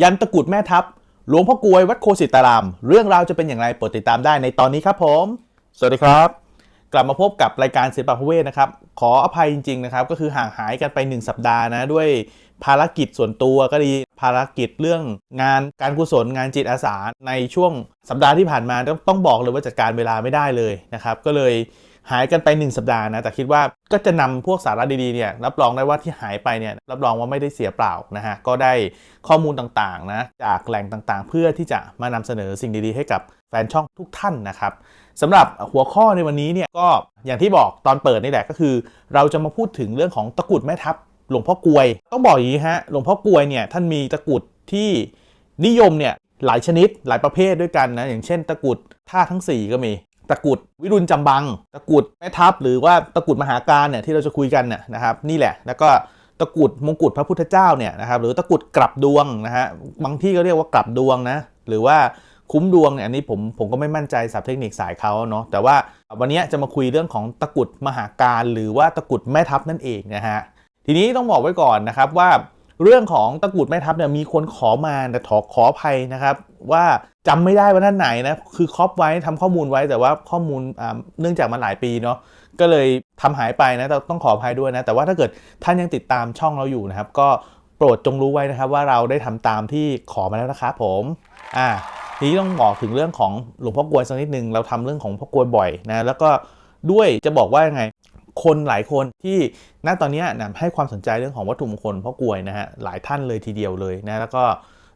ยันตะกรุดแม่ทัพ หลวงพ่อกลวยวัดโคสิตาราม เรื่องราวจะเป็นอย่างไรโปรดติดตามได้ในตอนนี้ครับผม สวัสดีครับ กลับมาพบกับรายการศิลปะพระเวทนะครับ ขออภัยจริงๆนะครับ ก็คือห่างหายกันไป 1 สัปดาห์นะ ด้วยภารกิจส่วนตัวก็ดีภารกิจเรื่องงานการกุศลงานจิตอาสาในช่วงสัปดาห์ที่ผ่านมาต้องต้องบอกเลยว่าจัดการเวลาไม่ได้เลยนะครับ ก็เลย หายกันไป 1 สัปดาห์นะแต่คิดว่าก็จะนำพวกสาระดีๆเนี่ยรับรองได้ว่าที่หายไปเนี่ยรับรองว่าไม่ได้เสียเปล่านะฮะก็ได้ข้อมูลต่างๆนะจากแหล่งต่างๆ เพื่อที่จะมานำเสนอสิ่งดีๆ ให้กับแฟนช่องทุกท่านนะครับสำหรับหัวข้อในวันนี้เนี่ยก็อย่างที่บอกตอนเปิดนี่แหละก็คือ เราจะมาพูดถึงเรื่องของตะกรุดแม่ทัพหลวงพ่อกวยต้องบอกอย่างนี้ฮะหลวงพ่อกวยเนี่ยท่านมีตะกรุดที่นิยมเนี่ยหลายชนิดหลายประเภทด้วยกันนะอย่างเช่น ตะกรุดท่าทั้ง 4 ก็มี ตะกุดวิรุณจำบัง ตะกุดแม่ทัพหรือว่าตะกุดมหาการเนี่ยที่เราจะคุยกันเนี่ยนะครับนี่แหละแล้วก็ตะกุดมงกุฎพระพุทธเจ้าเนี่ยนะครับหรือตะกุดกลับดวงนะฮะบางที่ก็เรียกว่ากลับดวงนะหรือว่าคุ้มดวงเนี่ยอันนี้ผมผมก็ไม่มั่นใจศัพท์เทคนิคสายเขาเนาะแต่ว่าวันนี้จะมาคุยเรื่องของตะกุดมหาการ หรือว่าตะกุดแม่ทัพนั่นเองนะฮะทีนี้ต้องบอกไว้ก่อนนะครับว่า เรื่องของตะกุดแม่ทัพเนี่ยมีคนขอมาแต่ขอขออภัยนะครับ ว่าจำไม่ได้ว่าท่านไหนนะคือครอบไว้ทำข้อมูลไว้แต่ว่าข้อมูลเนื่องจากมันหลายปีเนาะก็เลยทำหายไปนะแต่ต้องขออภัยด้วยนะ แต่ว่าถ้าเกิดท่านยังติดตามช่องเราอยู่นะครับ ก็โปรดจงรู้ไว้นะครับ ว่าเราได้ทำตามที่ขอมาแล้วนะครับผมอ่าทีนี้ต้องบอกถึงเรื่องของหลวงพ่อกวยสักนิดนึงเราทำเรื่องของพ่อกวยบ่อยนะแล้วก็ด้วยจะบอกว่ายังไง คนหลายคนที่ณตอนนี้นะให้ความสนใจเรื่องของวัตถุมงคลพ่อกลวยนะฮะหลายท่านเลยทีเดียวเลยนะแล้วก็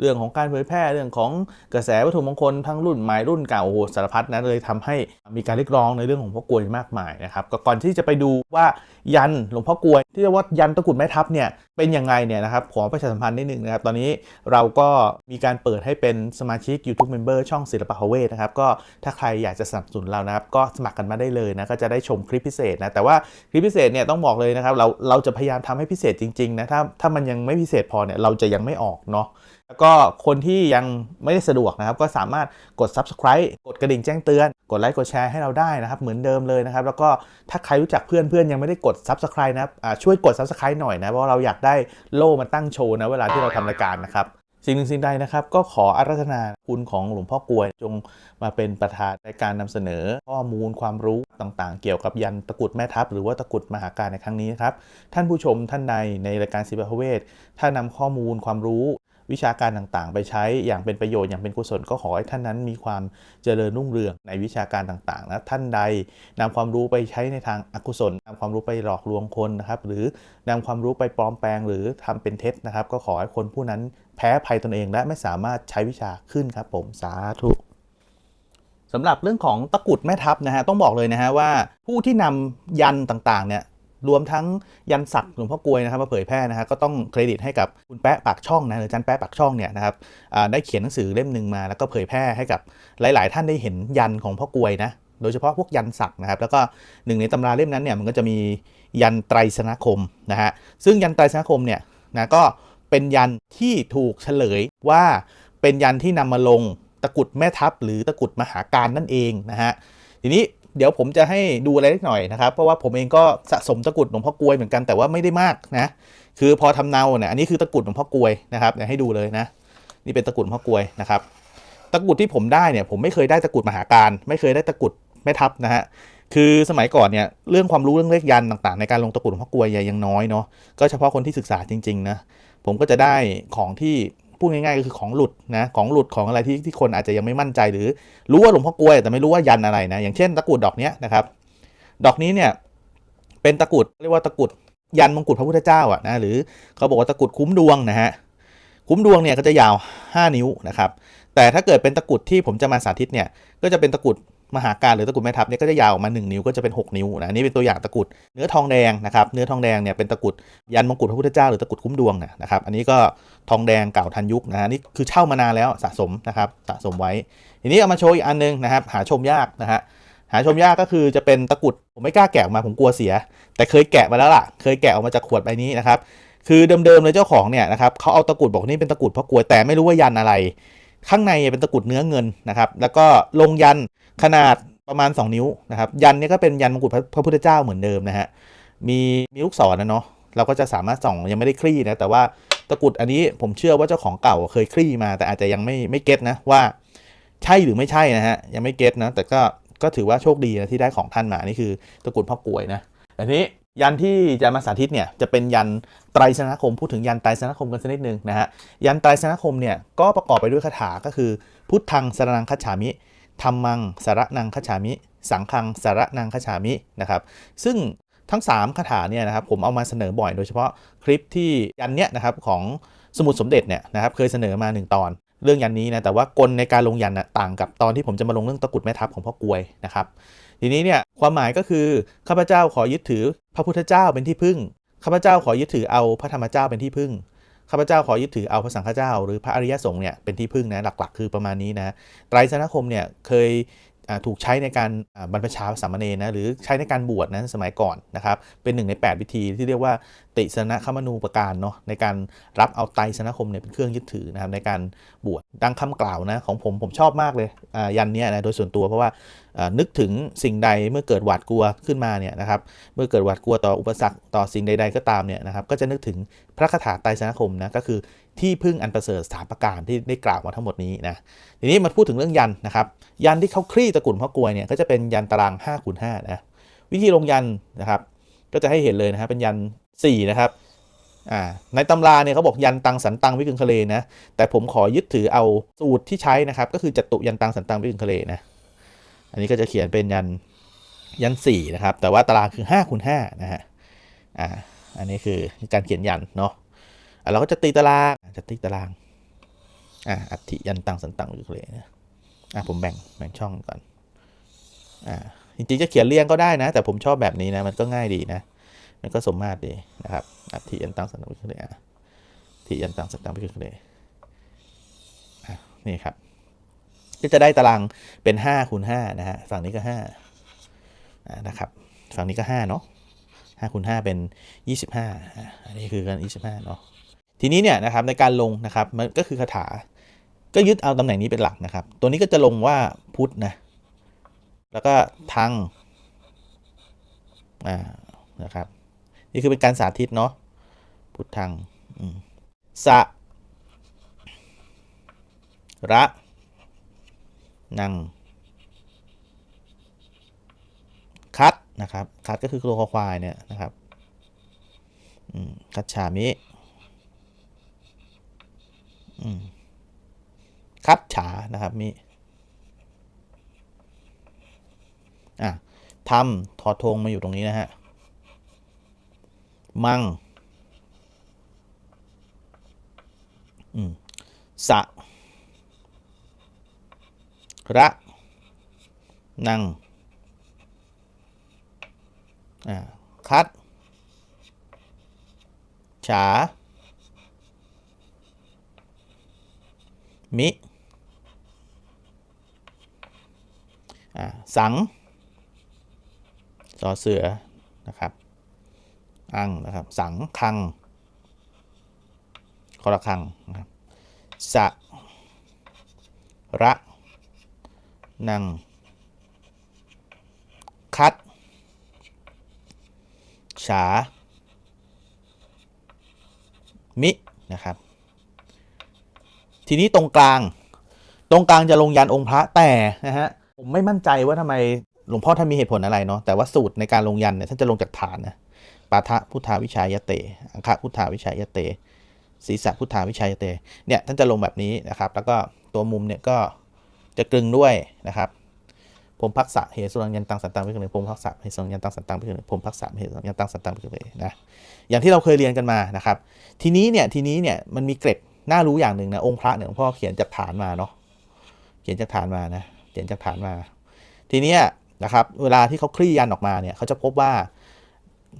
เรื่องของการเผยแพร่เรื่องของกระแสวัตถุมงคลทั้งรุ่นใหม่รุ่นเก่าโอ้โหสารพัดนะเลยทำให้มีการเรียกร้องในเรื่องของพ่อกลวยมากมายนะครับก่อนที่จะไปดูว่ายันหลวงพ่อกลวย ที่เรียกว่ายันตะกุดแม่ทัพเนี่ยเป็นยังไงเนี่ยนะครับขอประชาสัมพันธ์นิดนึงนะครับตอนนี้เราก็มีการเปิดให้เป็นสมาชิก YouTube Member ช่องศิลปะพเวทนะครับก็ถ้าใครอยากจะสนับสนุนเรานะครับก็สมัครกันมาได้เลยนะก็จะได้ชมคลิปพิเศษนะแต่ว่าคลิปพิเศษเนี่ยต้องบอกเลยนะครับเราเราจะพยายามทำให้พิเศษจริงๆนะถ้าถ้ามันยังไม่พิเศษพอเนี่ยเราจะยังไม่ออกเนาะ แล้วก็คนที่ยังไม่ได้สะดวกนะครับ ก็สามารถกด subscribe กดกระดิ่งแจ้งเตือน กดไลค์กดแชร์ให้เราได้นะครับ เหมือนเดิมเลยนะครับ แล้วก็ถ้าใครรู้จักเพื่อนเพื่อนยังไม่ได้กด subscribe นะครับช่วยกด subscribe หน่อยนะเพราะเราอยากได้โล่มาตั้งโชว์นะเวลาที่เราทำรายการนะครับ สิ่งหนึ่งสิ่งใดนะครับ ก็ขออาราธนาคุณของหลวงพ่อกลวย จงมาเป็นประธานในการนำเสนอ ข้อมูลความรู้ต่างๆ เกี่ยวกับยันตะกุดแม่ทัพ หรือว่าตะกุดมหาการในครั้งนี้นะครับ ท่านผู้ชมท่านใดในรายการศิลปะเวทถ้านำข้อมูลความรู้วิชาการต่างๆ ไปใช้อย่างเป็นประโยชน์อย่างเป็นกุศลก็ขอให้ท่านนั้นมีความเจริญรุ่งเรืองในวิชาการต่างๆนะท่านใดนำความรู้ไปใช้ในทางอกุศลนำความรู้ไปหลอกลวงคนนะครับ หรือนำความรู้ไปปลอมแปลงหรือทำเป็นเท็จนะครับ ก็ขอให้คนผู้นั้น แพ้ภัยตนเองและไม่สามารถใช้วิชาขึ้นครับผมสาธุสำหรับเรื่องของตะกุดแม่ทัพนะฮะต้องบอกเลยนะฮะว่าผู้ที่นำยันต่างๆเนี่ยรวมทั้งยันศักดิ์หลวงพ่อกลวยนะครับมาเผยแพร่นะฮะก็ต้องเครดิตให้กับคุณแปะปากช่องนะหรือจันแปะปากช่องเนี่ยนะครับได้เขียนหนังสือเล่มหนึ่งมาแล้วก็เผยแพร่ให้กับหลาย ๆ ท่านได้เห็นยันของพ่อกลวยนะโดยเฉพาะพวกยันศักดิ์นะครับแล้วก็หนึ่งในตำราเล่มนั้นเนี่ยมันก็จะมียันไตรสนาคมนะฮะซึ่งยันไตรสนาคมเนี่ยนะก็ เป็นยันที่ถูกเฉลยว่าเป็นยันที่นำมาลงตะกุดแม่ทัพหรือตะกุดมหาการนั่นเองนะฮะทีนี้เดี๋ยวผมจะให้ดูอะไรเล็กหน่อยนะครับ เพราะว่าผมเองก็สะสมตะกุดหลวงพ่อกลวยเหมือนกันแต่ว่าไม่ได้มากนะ คือพอทำเนาเนี่ยอันนี้คือตะกุดหลวงพ่อกลวยนะครับเดี๋ยวให้ดูเลยนะ นี่เป็นตะกุดหลวงพ่อกลวยนะครับ ตะกุดที่ผมได้เนี่ยผมไม่เคยได้ตะกุดมหาการ ไม่เคยได้ตะกุดแม่ทัพนะฮะคือสมัยก่อนเนี่ยเรื่องความรู้เรื่องเลขยันต่างๆ ในการลงตะกุดหลวงพ่อกลวยยังน้อยเนาะก็เฉพาะคนที่ศึกษาจริงๆนะ ผมก็จะได้ของที่พูดง่ายๆก็คือของหลุดนะของหลุดของอะไรที่ที่คนอาจจะยังไม่มั่นใจหรือ รู้ว่าหลวงพ่อกลวยแต่ไม่รู้ว่ายันอะไรนะอย่างเช่นตะกรุดดอกเนี้ยนะครับ ดอกนี้เนี่ยเป็นตะกรุดเรียกว่าตะกรุดยันมงกุฎพระพุทธเจ้าอะนะหรือเขาบอกว่าตะกรุดคุ้มดวงนะฮะคุ้มดวงเนี่ยก็จะยาว 5 นิ้วนะครับแต่ถ้าเกิดเป็นตะกรุดที่ผมจะมาสาธิตเนี่ยก็จะเป็นตะกรุด มหาการหรือตะกุดแม่ทัพเนี่ยก็จะยาวออกมา 1 นิ้วก็จะเป็น 6 นิ้วนะอันนี่เป็นตัวอย่างตะกุดเนื้อทองแดงนะครับเนื้อทองแดงเนี่ยเป็นตะกุดยันมงกุฎพระพุทธเจ้าหรือตะกุดคุ้มดวงนะครับอันนี้ก็ทองแดงเก่าทันยุคนะฮะนี่คือเช่ามานานแล้วสะสมนะครับสะสมไว้ ทีนี้เอามาโชว์อีกอันนึงนะครับหาชมยากนะฮะหาชมยากก็คือจะเป็นตะกุดผมไม่กล้าแกะออกมาผมกลัวเสีย แต่เคยแกะมาแล้วล่ะ เคยแกะออกมาจากขวดใบนี้นะครับคือเดิมๆเลยเจ้าของเนี่ยนะครับเขาเอาตะกุดบอกนี่เป็นตะกุดเพราะกลัวแต่ไม่รู้ว่ายันอะไร ข้างในเป็นตะกุดเนื้อเงินนะครับแล้วก็ลงยัน ขนาดประมาณ 2 นิ้วนะครับ ยันเนี่ยก็เป็นยันมงกุฎพระพุทธเจ้าเหมือนเดิมนะฮะ มีมีลูกศรนะเนาะ เราก็จะสามารถส่องยังไม่ได้คลี่นะ แต่ว่าตะกุดอันนี้ผมเชื่อว่าเจ้าของเก่าเคยคลี่มา แต่อาจจะยังไม่ไม่เก็ตนะว่าใช่หรือไม่ใช่นะฮะ ยังไม่เก็ตนะ แต่ก็ก็ถือว่าโชคดีนะที่ได้ของท่านมา นี่คือตะกุดพ่อกลวยนะแต่ทีนี้ยันที่จะมาสาธิตเนี่ยจะเป็นยันไตรสนคม พูดถึงยันไตรสนคมกันสักนิดนึงนะฮะยันไตรสนคมเนี่ยก็ประกอบไปด้วยคาถาก็คือ พุทธังสรนังคัจฉามิ ธรรมังสารนังคัจฉามิ สังฆังสารนังคัจฉามินะครับซึ่งทั้ง 3 คาถาเนี่ยนะครับผมเอามาเสนอบ่อยโดยเฉพาะคลิปที่ยันเนี้ยนะครับของสมุดสมเด็จเนี่ยนะครับเคยเสนอมา 1 ตอน เรื่องยันนี้นะแต่ว่ากลในการลงยันนะต่างกับตอนที่ผมจะมาลงเรื่องตะกุดแม่ทัพของพ่อกวยนะครับทีนี้เนี่ยความหมายก็คือข้าพเจ้าขอยึดถือพระพุทธเจ้าเป็นที่พึ่งข้าพเจ้าขอยึดถือเอาพระธรรมเจ้าเป็นที่พึ่ง ข้าพเจ้าขอยึดถือเอาพระสังฆเจ้า หรือพระอริยสงฆ์เนี่ยเป็นที่พึ่งนะหลักๆ คือประมาณนี้นะไตรสนคมเนี่ยเคย ถูกใช้ในการบรรพชาสามเณรนะหรือใช้ในการบวชนะสมัยก่อนนะครับเป็นหนึ่งใน 8 วิธีที่เรียกว่า ติสนะคมนูปการเนาะในการรับเอาไตรสนคมเนี่ยเป็นเครื่องยึดถือนะครับในการบวชดังคำกล่าวนะของผมผมชอบมากเลยยันเนี้ยนะโดยส่วนตัวเพราะว่าอ่านึกถึงสิ่งใดเมื่อเกิดหวาดกลัวขึ้นมาเนี่ยนะครับเมื่อเกิดหวาดกลัวต่ออุปสรรคต่อสิ่งใด ๆ ก็ตามเนี่ยนะครับก็จะนึกถึงพระคาถาไตรสนคมนะก็คือ ที่พึ่งอันประเสริฐสามประการที่ได้กล่าวมาทั้งหมดนี้นะทีนี้มาพูดถึงเรื่องยันนะครับ ยันที่เขาคลี่ตะกุ่นพ่อกลวยเนี่ยก็จะเป็นยันตาราง5คูณ5นะวิธีลงยันนะครับก็จะให้เห็นเลยนะครับเป็นยัน4นะครับอ่าในตำราเนี่ยเขาบอกยันตังสันตังวิกึงคะเลนะแต่ผมขอยึดถือเอาสูตรที่ใช้นะครับ ก็คือจตุยันตังสันตังวิกึงคะเลนะอันนี้ก็จะเขียนเป็นยันยันสี่นะครับแต่ว่าตารางคือ5้าคูณห้านะฮะอ่าอันนี้คือการเขียนยันเนาะ เราก็จะตีตารางจะตีตารางอ่าอัฐิยันตังสันตังอยู่เลยนะอะผมแบ่งแบ่งช่องก่อนอ่าจริงๆจะเขียนเรียงก็ได้นะ แต่ผมชอบแบบนี้นะมันก็ง่ายดีนะ มันก็สมมาตรดีนะครับอัฐิยันตังสันตังวิเคราะห์อะอัฐิยันตังสันตังวิเคราะห์อะนี่ครับก็จะได้ตารางเป็น5คูณ5นะฮะฝั่งนี้ก็5อ่านะครับฝั่งนี้ก็5เนาะ5คูณ5เป็น 25อ่าอันนี้คือกัน25เนาะ ทีนี้เนี่ยนะครับในการลงนะครับมันก็คือคาถา ก็ยึดเอาตำแหน่งนี้เป็นหลักนะครับ ตัวนี้ก็จะลงว่าพุทธนะแล้วก็ทังอ่านะครับ นี่คือเป็นการสาธิตเนาะพุทธังสะระนั่งคัดนะครับคัดก็คือตัวคอควายเนี่ยนะครับคัดฉามิ อืมคัดฉานะครับมิอะทำทอทงมาอยู่ตรงนี้นะฮะ มั่ง อืม สะ ระ นั่งอ่า คัด ฉา มิสัง สอเสือ นะครับ อัง นะครับ สังคังคอระคังนะครับสะระนั่งคัด ฉา มิ นะครับ ทีนี้ตรงกลาง ตรงกลางจะลงยันองค์พระแต่นะฮะผมไม่มั่นใจว่าทำไมหลวงพ่อท่านมีเหตุผลอะไรเนาะแต่ว่าสูตรในการลงยันเนี่ยท่านจะลงจากฐานนะปาทะพุทธาวิชายเตอังคะพุทธาวิชายเตศีรษะพุทธาวิชายเตเนี่ยท่านจะลงแบบนี้นะครับ แล้วก็ตัวมุมเนี่ยก็จะกลึงด้วยนะครับผมพักษะเหสุรังยันตังสันตังไปกันเลยผมพักษะเหสุรังยันตังสันตังไปกันเลยผมพักษะเหสุรังยันตังสันตังไปกันเลยนะอย่างที่เราเคยเรียนกันมานะครับ ทีนี้เนี่ยทีนี้เนี่ยมันมีเกร็ด น่ารู้อย่างหนึ่งนะองค์พระเนี่ยหลวงพ่อเขียนจากฐานมาเนาะเขียนจากฐานมานะเขียนจากฐานมา ทีเนี้ยนะครับเวลาที่เขาคลี่ยันออกมาเนี่ยเขาจะพบว่า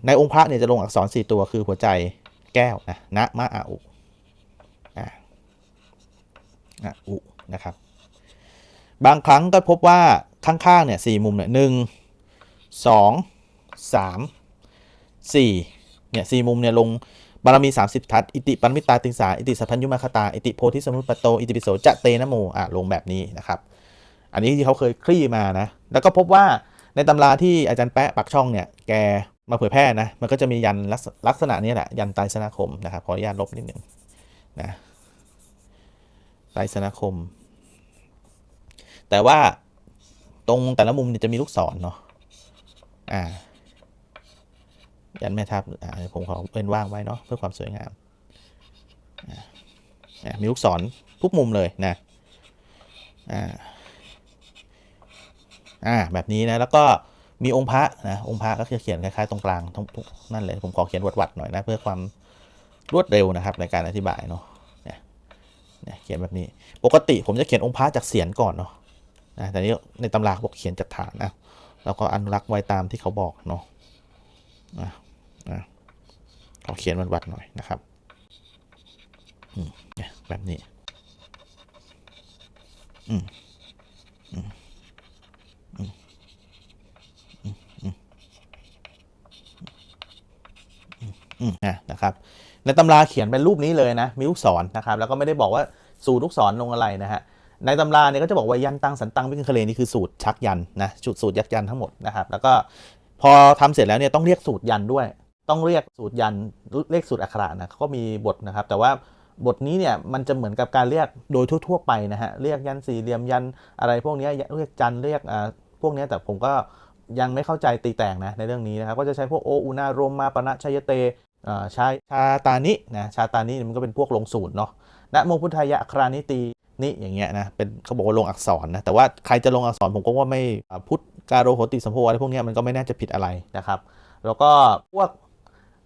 ในองค์พระเนี่ยจะลงอักษรสี่ตัวคือหัวใจแก้วนะนะมะอาอุอะอะอุนะครับ บางครั้งก็พบว่าข้างๆเนี่ยสี่มุมเนี่ยหนึ่งสองสามสี่เนี่ยสี่มุมเนี่ยลง บารมี 30 ทัศอิติปันมิตาติงสา อิติสัพพัญญุมาคตา อิติโพธิสมุปปโต อิติปิโสจะเตนะโมอะลงแบบนี้นะครับ อันนี้ที่เขาเคยคลี่มานะ แล้วก็พบว่าในตำราที่อาจารย์แปะปักช่องเนี่ย แกมาเผยแพร่นะ มันก็จะมียันลักษณะนี้แหละ ยันไตรสนาคมนะครับ ขออนุญาตลบนิดหนึ่งนะไตรสนาคม แต่ว่าตรงแต่ละมุมเนี่ยจะมีลูกศรเนาะ อ่า ยันแม่ทัพอ่าเดี๋ยวผมขอเป็นว่างไว้เนาะเพื่อความสวยงามมีลูกศรทุกมุมเลยนะอ่าอ่าแบบนี้นะแล้วก็มีองค์พระนะองค์พระก็คือเขียนคล้ายๆตรงกลางทั้งทุกนั่นเลยผมขอเขียนวัดๆหน่อยนะเพื่อความรวดเร็วนะครับในการอธิบายเนาะเนี่ยเขียนแบบนี้ปกติผมจะเขียนองค์พระจากเสียนก่อนเนาะนะแต่นี้ในตำราเขาบอกเขียนจากฐานนะแล้วก็อนุรักษ์ไว้ตามที่เขาบอกเนาะ อะขอเขียนวัดหน่อยนะครับอืมแบบนี้อืมอืมอืมอืมอืมนะครับ ในตำราเขียนเป็นรูปนี้เลยนะ มีลูกศรนะครับ แล้วก็ไม่ได้บอกว่าสูตรลูกศรลงอะไรนะฮะในตำราเนี่ยก็จะบอกว่ายันตังสันตังวิกินเคเลนี่คือสูตรชักยันนะสูตรสูตรยักยันทั้งหมดนะครับ แล้วก็พอทำเสร็จแล้วเนี่ยต้องเรียกสูตรยันด้วย ต้องเรียกสูตรยันเรียกสูตรอักขระนะเขาก็มีบทนะครับ แต่ว่าบทนี้เนี่ยมันจะเหมือนกับการเรียกโดยทั่ว ๆ ไปนะฮะเรียกยันสี่เหลี่ยมยันอะไรพวกนี้เรียกจันเรียกอ่าพวกนี้แต่ผมก็ยังไม่เข้าใจตีแต่งนะในเรื่องนี้นะครับก็จะใช้พวกโออุณาโรมมาปณะชัยเตอ่าชาชาตานินะชาตานิมันก็เป็นพวกลงสูตรเนาะนะโมพุทธายะครานิตีนิอย่างเงี้ยนะเป็นเขาบอกว่าลงอักษรนะแต่ว่าใครจะลงอักษรผมก็ว่าไม่พุทธการโรโหติสัมโพอะไรพวกนี้มันก็ไม่น่าจะผิดอะไรนะครับ แล้วก็พวก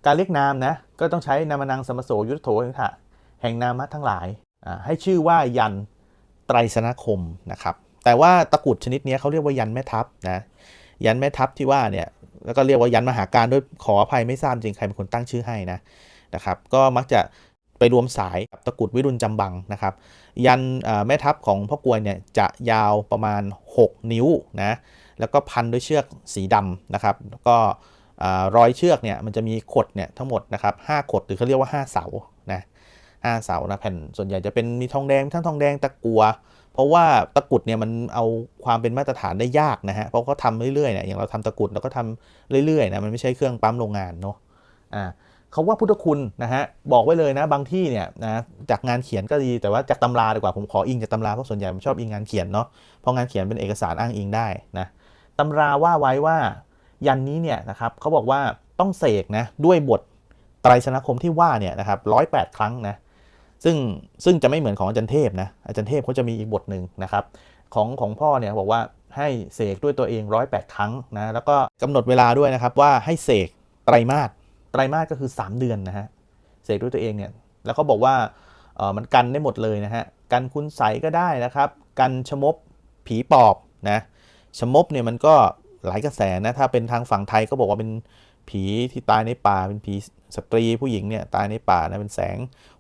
การเรียกนามนะก็ต้องใช้นามานังสมโสยุทธโธยุทธะแห่งนามะทั้งหลาย ให้ชื่อว่ายันไตรสนคมนะครับแต่ว่าตะกุดชนิดนี้เขาเรียกว่ายันแม่ทัพนะยันแม่ทัพที่ว่าเนี่ยแล้วก็เรียกว่ายันมหาการด้วยขออภัยไม่ทราบจริงใครเป็นคนตั้งชื่อให้นะนะครับก็มักจะไปรวมสายกับตะกุดวิรุณจำบังนะครับ ยันแม่ทัพของพ่อกวยเนี่ยจะยาวประมาณ 6 นิ้วนะแล้วก็พันด้วยเชือกสีดำนะครับแล้วก็ รอยเชือกเนี่ยมันจะมีขดเนี่ยทั้งหมดนะครับห้าขดหรือเขาเรียกว่า 5 เสานะห้าเสานะแผ่นส่วนใหญ่จะเป็นมีทองแดงทั้งทองแดงตะกัว เพราะว่าตะกุดเนี่ยมันเอาความเป็นมาตรฐานได้ยากนะฮะเพราะเขาทำเรื่อยๆเนี่ยอย่างเราทำตะกุดเราก็ทำเรื่อยๆนะมันไม่ใช่เครื่องปั๊มโรงงานเนาะอ่าเขาว่าพุทธคุณนะฮะบอกไว้เลยนะบางที่เนี่ยนะจากงานเขียนก็ดีแต่ว่าจากตำราดีกว่าผมขออิงจากตำราเพราะส่วนใหญ่ผมชอบอิงงานเขียนเนาะเพราะงานเขียนเป็นเอกสารอ้างอิงได้นะตำราว่าไว้ว่า ยันนี้เนี่ยนะครับเขาบอกว่าต้องเสกนะด้วยบทไตรสนคมที่ว่าเนี่ยนะครับร้อยแปดครั้งนะซึ่งซึ่งจะไม่เหมือนของอาจารย์เทพนะอาจารย์เทพเขาจะมีอีกบทหนึ่งนะครับของของพ่อเนี่ยบอกว่าให้เสกด้วยตัวเองร้อยแปดครั้งนะแล้วก็กำหนดเวลาด้วยนะครับว่าให้เสกไตรมาสไตรมาสก็คือ 3 เดือนนะฮะเสกด้วยตัวเองเนี่ยแล้วเขาบอกว่าเออมันกันได้หมดเลยนะฮะกันคุณใสก็ได้นะครับ กันชมบผีปอบนะชมบเนี่ยมันก็ หลายกระแสนะถ้าเป็นทางฝั่งไทยก็บอกว่าเป็นผีที่ตายในป่าเป็นผีสตรีผู้หญิงเนี่ยตายในป่านะเป็นแสง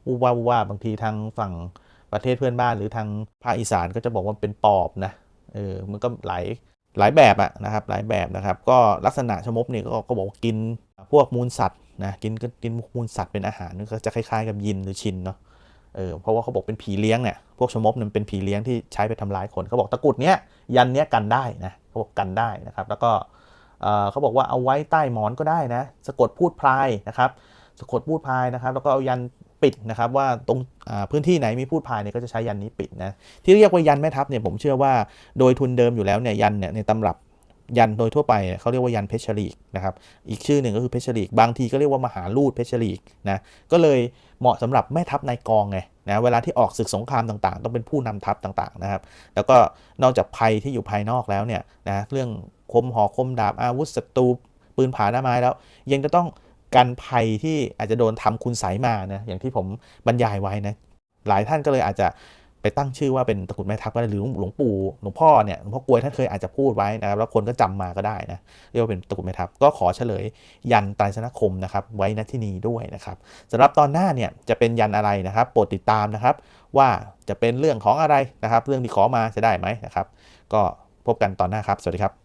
วูบว่าวูบว่าบางทีทางฝั่งประเทศเพื่อนบ้าน หรือทางภาคอีสานก็จะบอกว่าเป็นปอบนะเออมันก็หลายหลายแบบอะนะครับหลายแบบนะครับ ก็ลักษณะชมบเนี่ยก็ก็บอกว่ากินพวกมูลสัตว์นะกินกินมูลสัตว์เป็นอาหารก็จะคล้ายๆกับยินหรือชินเนาะ เออเพราะว่าเขาบอกเป็นผีเลี้ยงเนี่ยพวกชมบเนี่ยเป็นผีเลี้ยงที่ใช้ไปทำร้ายคนเขาบอกตะกุดเนี้ยยันเนี้ยกันได้นะเขาบอกกันได้นะครับแล้วก็เออเขาบอกว่าเอาไว้ใต้หมอนก็ได้นะสะกดพูดพลายนะครับสะกดพูดพลายนะครับ แล้วก็เอายันปิดนะครับว่าตรงพื้นที่ไหนมีพูดพายเนี่ยก็จะใช้ยันนี้ปิดนะที่เรียกว่ายันแม่ทัพเนี่ยผมเชื่อว่าโดยทุนเดิมอยู่แล้วเนี่ยยันเนี่ยในตำรับ ยันโดยทั่วไปเขาเรียกว่ายันเพชรลีกนะครับอีกชื่อหนึ่งก็คือเพชรลีกบางทีก็เรียกว่ามหาลูดเพชรลีกนะก็เลยเหมาะสำหรับแม่ทัพนายกองไงนะเวลาที่ออกศึกสงครามต่างๆ ต้องเป็นผู้นำทัพต่างๆนะครับ แล้วก็นอกจากภัยที่อยู่ภายนอกแล้วเนี่ยนะเรื่องคมหอคมดาบอาวุธศัตรูปืนผาหน้าไม้แล้ว ยังจะต้องกันภัยที่อาจจะโดนทำคุณใสยมานะอย่างที่ผมบรรยายไว้นะหลายท่านก็เลยอาจจะ ไปตั้งชื่อว่าเป็นตะกุดแม่ทัพก็ได้หรือหลวงปู่หลวงพ่อเนี่ยหลวงพ่อกลวยท่านเคยอาจจะพูดไว้นะครับแล้วคนก็จำมาก็ได้นะเรียกว่าเป็นตะกุดแม่ทัพก็ขอเฉลยยันไตรสนคมนะครับไว้ณที่นี้ด้วยนะครับสำหรับตอนหน้าเนี่ยจะเป็นยันอะไรนะครับโปรดติดตามนะครับว่าจะเป็นเรื่องของอะไรนะครับ เรื่องที่ขอมาจะได้ไหมนะครับ ก็พบกันตอนหน้าครับ สวัสดีครับ